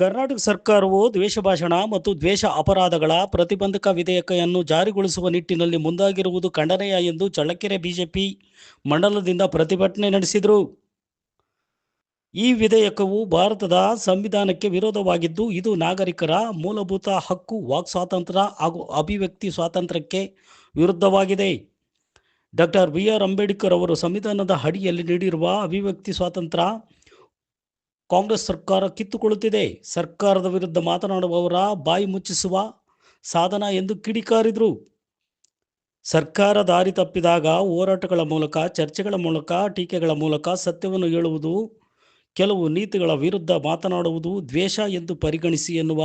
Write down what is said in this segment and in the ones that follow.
ಕರ್ನಾಟಕ ಸರ್ಕಾರವು ದ್ವೇಷ ಭಾಷಣ ಮತ್ತು ದ್ವೇಷ ಅಪರಾಧಗಳ ಪ್ರತಿಬಂಧಕ ವಿಧೇಯಕವನ್ನು ಜಾರಿಗೊಳಿಸುವ ನಿಟ್ಟಿನಲ್ಲಿ ಮುಂದಾಗಿರುವುದು ಖಂಡನೀಯ ಎಂದು ಚಳ್ಳಕೆರೆ ಬಿಜೆಪಿ ಮಂಡಲದಿಂದ ಪ್ರತಿಭಟನೆ ನಡೆಸಿದರು. ಈ ವಿಧೇಯಕವು ಭಾರತದ ಸಂವಿಧಾನಕ್ಕೆ ವಿರೋಧವಾಗಿದ್ದು, ಇದು ನಾಗರಿಕರ ಮೂಲಭೂತ ಹಕ್ಕು, ವಾಕ್ ಸ್ವಾತಂತ್ರ್ಯ ಹಾಗೂ ಅಭಿವ್ಯಕ್ತಿ ಸ್ವಾತಂತ್ರ್ಯಕ್ಕೆ ವಿರುದ್ಧವಾಗಿದೆ. ಡಾಕ್ಟರ್ ಬಿ ಆರ್ ಅಂಬೇಡ್ಕರ್ ಅವರು ಸಂವಿಧಾನದ ಅಡಿಯಲ್ಲಿ ನೀಡಿರುವ ಅಭಿವ್ಯಕ್ತಿ ಸ್ವಾತಂತ್ರ್ಯ ಕಾಂಗ್ರೆಸ್ ಸರ್ಕಾರ ಕಿತ್ತುಕೊಳ್ಳುತ್ತಿದೆ. ಸರ್ಕಾರದ ವಿರುದ್ಧ ಮಾತನಾಡುವವರ ಬಾಯಿ ಮುಚ್ಚಿಸುವ ಸಾಧನ ಎಂದು ಕಿಡಿಕಾರಿದರು. ಸರ್ಕಾರ ದಾರಿ ತಪ್ಪಿದಾಗ ಹೋರಾಟಗಳ ಮೂಲಕ, ಚರ್ಚೆಗಳ ಮೂಲಕ, ಟೀಕೆಗಳ ಮೂಲಕ ಸತ್ಯವನ್ನು ಹೇಳುವುದು, ಕೆಲವು ನೀತಿಗಳ ವಿರುದ್ಧ ಮಾತನಾಡುವುದು ದ್ವೇಷ ಎಂದು ಪರಿಗಣಿಸಿ ಎನ್ನುವ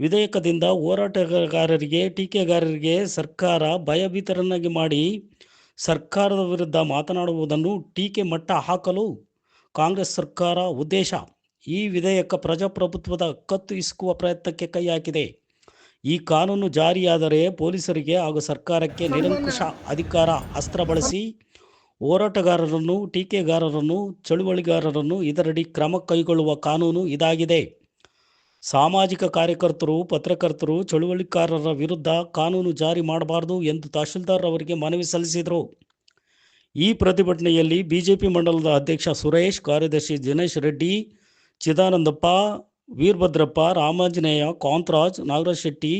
ವಿಧೇಯಕದಿಂದ ಹೋರಾಟಗಾರರಿಗೆ, ಟೀಕೆಗಾರರಿಗೆ ಸರ್ಕಾರ ಭಯಭೀತರನ್ನಾಗಿ ಮಾಡಿ ಸರ್ಕಾರದ ವಿರುದ್ಧ ಮಾತನಾಡುವುದನ್ನು ಟೀಕೆ ಮಟ್ಟ ಹಾಕಲು ಕಾಂಗ್ರೆಸ್ ಸರ್ಕಾರ ಉದ್ದೇಶ ಈ ವಿಧೇಯಕ ಪ್ರಜಾಪ್ರಭುತ್ವದ ಕತ್ತು ಇಸುಕುವ ಪ್ರಯತ್ನಕ್ಕೆ ಕೈ ಹಾಕಿದೆ ಈ ಕಾನೂನು ಜಾರಿಯಾದರೆ ಪೊಲೀಸರಿಗೆ ಹಾಗೂ ಸರ್ಕಾರಕ್ಕೆ ನಿರಂಕುಶ ಅಧಿಕಾರ ಅಸ್ತ್ರ ಬಳಸಿ ಹೋರಾಟಗಾರರನ್ನು, ಟೀಕೆಗಾರರನ್ನು, ಚಳುವಳಿಗಾರರನ್ನು ಇದರಡಿ ಕ್ರಮ ಕೈಗೊಳ್ಳುವ ಕಾನೂನು ಇದಾಗಿದೆ. ಸಾಮಾಜಿಕ ಕಾರ್ಯಕರ್ತರು, ಪತ್ರಕರ್ತರು, ಚಳುವಳಿಕಾರರ ವಿರುದ್ಧ ಕಾನೂನು ಜಾರಿ ಮಾಡಬಾರದು ಎಂದು ತಹಶೀಲ್ದಾರ್ ಅವರಿಗೆ ಮನವಿ ಸಲ್ಲಿಸಿದರು. ಈ ಪ್ರತಿಭಟನೆಯಲ್ಲಿ ಬಿಜೆಪಿ ಮಂಡಲದ ಅಧ್ಯಕ್ಷ ಸುರೇಶ್, ಕಾರ್ಯದರ್ಶಿ ದಿನೇಶ್ ರೆಡ್ಡಿ, ಚಿದಾನಂದಪ್ಪ, ವೀರಭದ್ರಪ್ಪ, ರಾಮಾಂಜನೇಯ, ಕಾಂತರಾಜ್, ನಾಗರಾಜ್ ಶೆಟ್ಟಿ,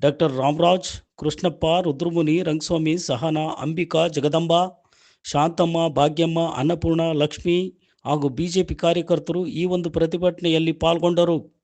ಡಾಕ್ಟರ್ ರಾಮರಾಜ್, ಕೃಷ್ಣಪ್ಪ, ರುದ್ರಮುನಿ, ರಂಗಸ್ವಾಮಿ, ಸಹನಾ, ಅಂಬಿಕಾ, ಜಗದಂಬ, ಶಾಂತಮ್ಮ, ಭಾಗ್ಯಮ್ಮ, ಅನ್ನಪೂರ್ಣ, ಲಕ್ಷ್ಮಿ ಹಾಗೂ ಬಿಜೆಪಿ ಕಾರ್ಯಕರ್ತರು ಈ ಒಂದು ಪ್ರತಿಭಟನೆಯಲ್ಲಿ ಪಾಲ್ಗೊಂಡರು.